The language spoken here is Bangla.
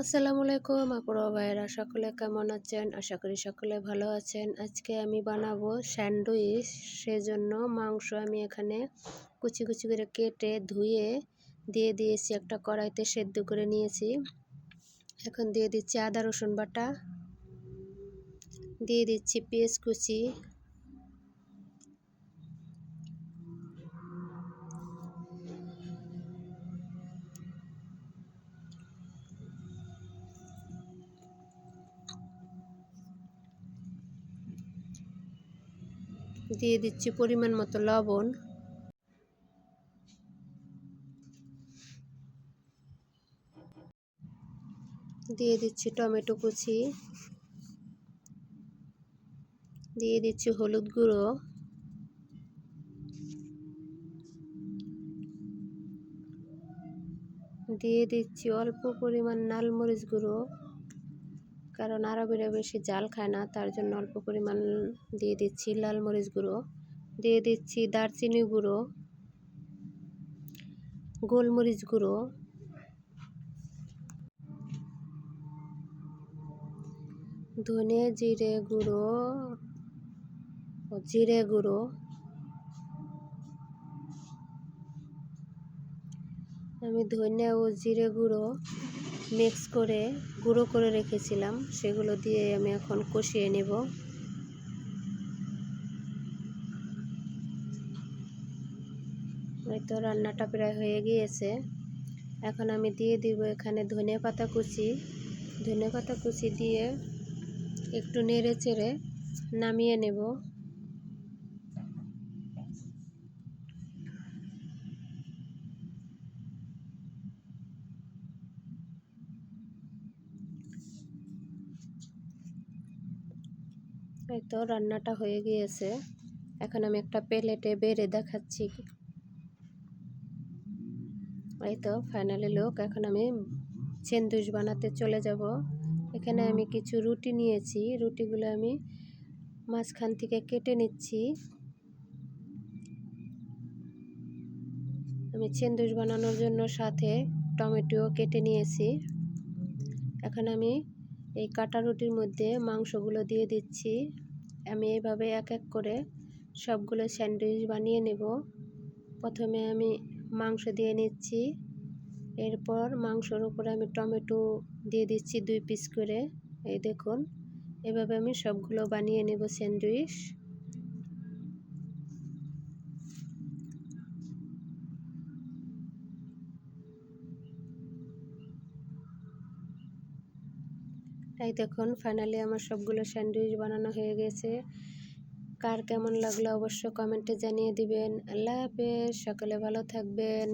আসসালামু আলাইকুম আপুরা ভাইয়েরা, সকলে কেমন আছেন? আশা করি সকলে ভালো আছেন। আজকে আমি বানাবো স্যান্ডউইচ, সেজন্য মাংস আমি এখানে কুচি কুচি করে কেটে ধুয়ে দিয়ে দিয়েছি, একটা কড়াইতে সেদ্ধ করে নিয়েছি। এখন দিয়ে দিচ্ছি আদা রসুন বাটা, দিয়ে দিচ্ছি পেঁয়াজ কুচি দিয়ে দিচ্ছি পরিমাণ মতো লবণ। দিয়ে দিচ্ছি টমেটো কুচি। দিয়ে দিচ্ছি হলুদ গুঁড়ো। দিয়ে দিচ্ছি অল্প পরিমাণ নাল মরিচ গুঁড়ো। কারণ আরবিরা বেশি জাল খায় না, তার জন্য অল্প পরিমাণ দিয়ে দিচ্ছি লাল মরিচ গুঁড়ো, দিয়ে দিচ্ছি দারচিনি গুঁড়ো, গোলমরিচ গুঁড়ো। ধনে জিরে গুঁড়ো জিরে গুঁড়ো। আমি ধনে ও জিরে গুঁড়ো মিক্স করে, গুঁড়ো করে রেখেছিলাম। সেগুলো দিয়ে আমি এখন কষিয়ে নেব। হয়তো রান্নাটা প্রায় হয়ে গিয়েছে। এখন আমি দিয়ে দিব এখানে ধনে পাতা কুচি। ধনে পাতা কুচি দিয়ে একটু নেড়ে চেড়ে নামিয়ে নেব। এই তো রান্নাটা হয়ে গিয়েছে। এখন আমি একটা প্লেটে বেড়ে দেখাচ্ছি। এই তো ফাইনালি লোক, এখন আমি সেন্দুস বানাতে চলে যাব। এখানে আমি কিছু রুটি নিয়েছি। রুটিগুলো আমি মাঝখান থেকে কেটে নিচ্ছি। আমি সেন্দুস বানানোর জন্য সাথে টমেটো কেটে নিয়েছি। এখন আমি এই কাটা রুটির মধ্যে মাংসগুলো দিয়ে দিচ্ছি। আমি এভাবে এক এক করে সবগুলো স্যান্ডউইচ বানিয়ে নেব। প্রথমে আমি মাংস দিয়ে নিচ্ছি। এরপর মাংসর উপরে আমি টমেটো দিয়ে দিচ্ছি দুই পিস করে। এই দেখুন, এভাবে আমি সবগুলো বানিয়ে নেব স্যান্ডউইচ। এই দেখুন ফাইনালি আমার সবগুলো স্যান্ডউইচ বানানো হয়ে গেছে। কার কেমন লাগল অবশ্য কমেন্টে জানিয়ে দিবেন। আল্লাহ হাফেজ, সকলে ভালো থাকবেন।